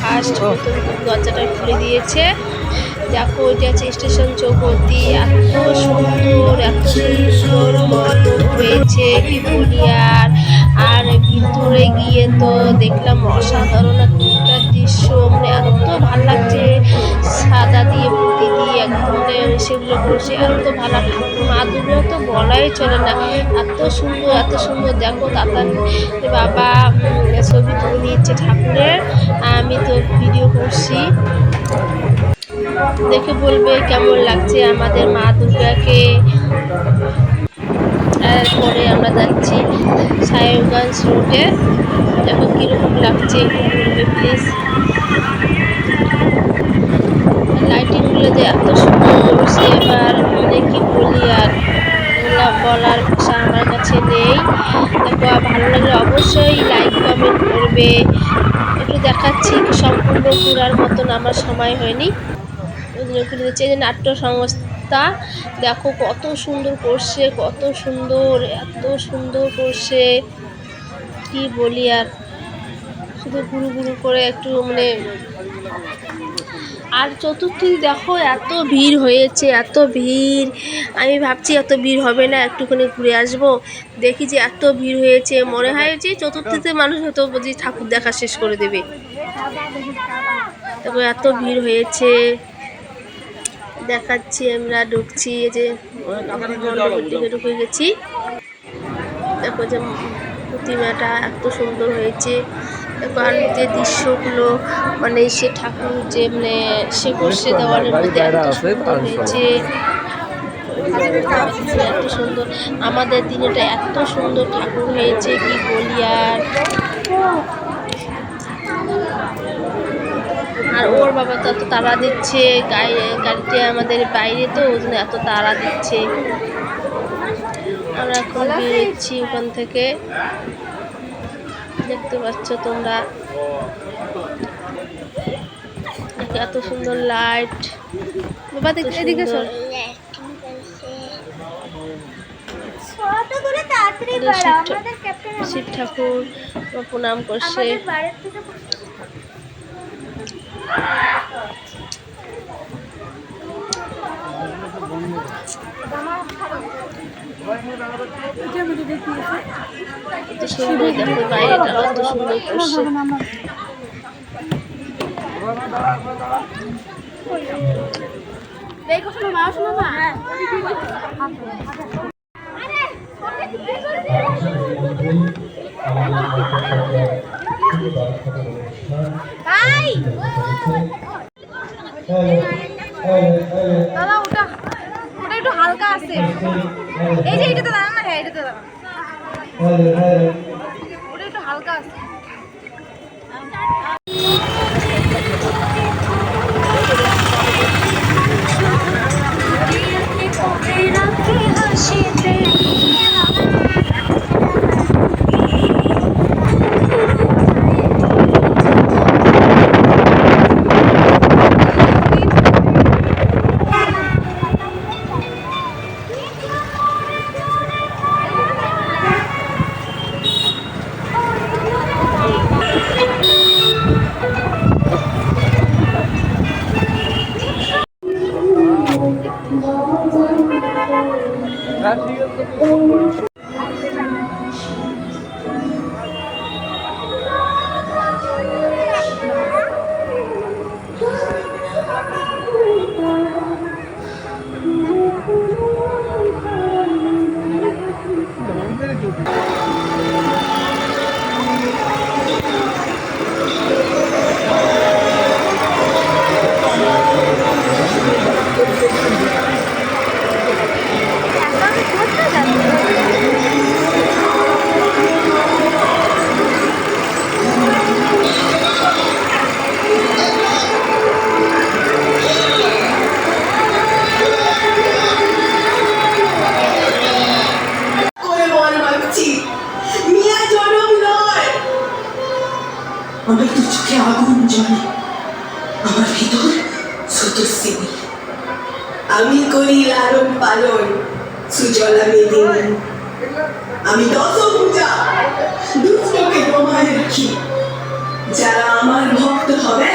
First দরজাটা খুলে দিয়েছে। দেখো এটা হচ্ছে স্টেশন চৌপতি, এত সুন্দর এত সুন্দর হয়েছে কি বলি আর আর ভিতরে গিয়ে তো দেখলাম অসাধারণ একটা দৃশ্য মানে এত ভালো লাগছে। সাদা দিয়ে পুঁতি দিয়ে একদম সেগুলো করছে, এত ভালো ঠাকুর মা দুর্গা তো বলাই চলে না। এত সুন্দর এত সুন্দর। দেখো তাতার বাবা ছবি তুলে নিচ্ছে ঠাকুরের। আমি তো ভিডিও করছি। দেখে বলবে কেমন লাগছে আমাদের মা দুর্গাকে। তারপরে আমরা যাচ্ছি সাহেবগঞ্জ রোডে। দেখো কীরকম লাগছে বলবে প্লিজ লাইটিংগুলো যে এত সুন্দর করছে, এবার মানে কি বলি আর? বলার ভাষা আমার কাছে নেই। দেখো ভালো লাগলে অবশ্যই লাইক কমেন্ট করবে। দেখাচ্ছি সম্পূর্ণ ঘোরার মতন আমার সময় হয়নি। ওগুলো দিচ্ছে। যে নাট্য সংস্থা, দেখো কত সুন্দর করছে, কত সুন্দর, এত সুন্দর করছে। কি বলি আর, শুধু গুরু গুরু করে একটু মানে আর চতুর্থী দেখো, এত ভিড় হয়েছে, এত ভিড়। আমি ভাবছি এত ভিড় হবে না, একটুখানি ঘুরে আসব। দেখি যে এত ভিড় হয়েছে, মনে হয় যে চতুর্থীতে মানুষ হয়তো বুঝি ঠাকুর দেখা শেষ করে দেবে। তারপর এত ভিড় হয়েছে। দেখাচ্ছি আমরা, ঢুকছি, এই যে দিকে ঢুকে গেছি। দেখো যে প্রতিমাটা এত সুন্দর হয়েছে। যে দৃশ্যগুলো মানে সে ঠাকুর যে মানে সে করছে দেওয়ালের মধ্যে এত সুন্দর হয়েছে। এত সুন্দর। আমাদের দিনেটা এত সুন্দর ঠাকুর হয়েছে কি বলি আর। আর ওর বাবা তো এত তাড়া দিচ্ছে গাড়ি গাড়িতে আমাদের বাইরে তো ওই জন্য এত তাড়া দিচ্ছে। আমরা এখন বেরোচ্ছি ওখান থেকে। দেখতে পাচ্ছ তোমরা। এত সুন্দর লাইট বাবা দেখ এদিকে শিব ঠাকুর প্রণাম করছে আমাদের বাড়ির থেকে এত সুন্দর দেখো বাইরেটা কত সুন্দর করছে দেখো শোনো মা শোনো মা ওটা ওটা একটু হালকা আছে। এই যে এটাতে দাঁড়ান না হ্যাঁ এটাতে দাঁড়ান। ওটা একটু হালকা আছে। Oh, আমার দু চোখে আগুন জ্বলে আমার ভিতর স্রোতস্বিনী আমি করি লালন পালন সুজলা মেদিনী আমি দশ পূজা দুষ্টকে তোমায় রাখি যারা আমার ভক্ত হবে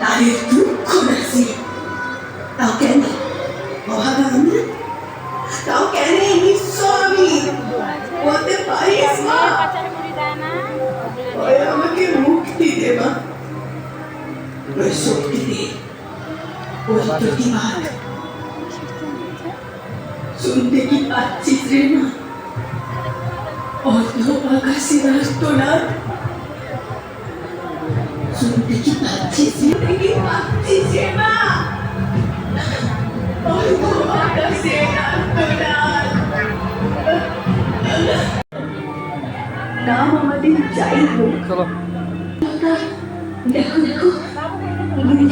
তাদের দুঃখ রাখি তাও কেন অভাগা আমি তাও কেন নিঃস্ব আমি বলতে পারিস মা অর্ধ আকাশের আস্তনাদ শুনতে কি পাচ্ছিস শুনতে কি পাচ্ছিস রে মা অর্ধ আকাশের আস্তনাদ নাম আমাদের যাই হোক দেখো দেখো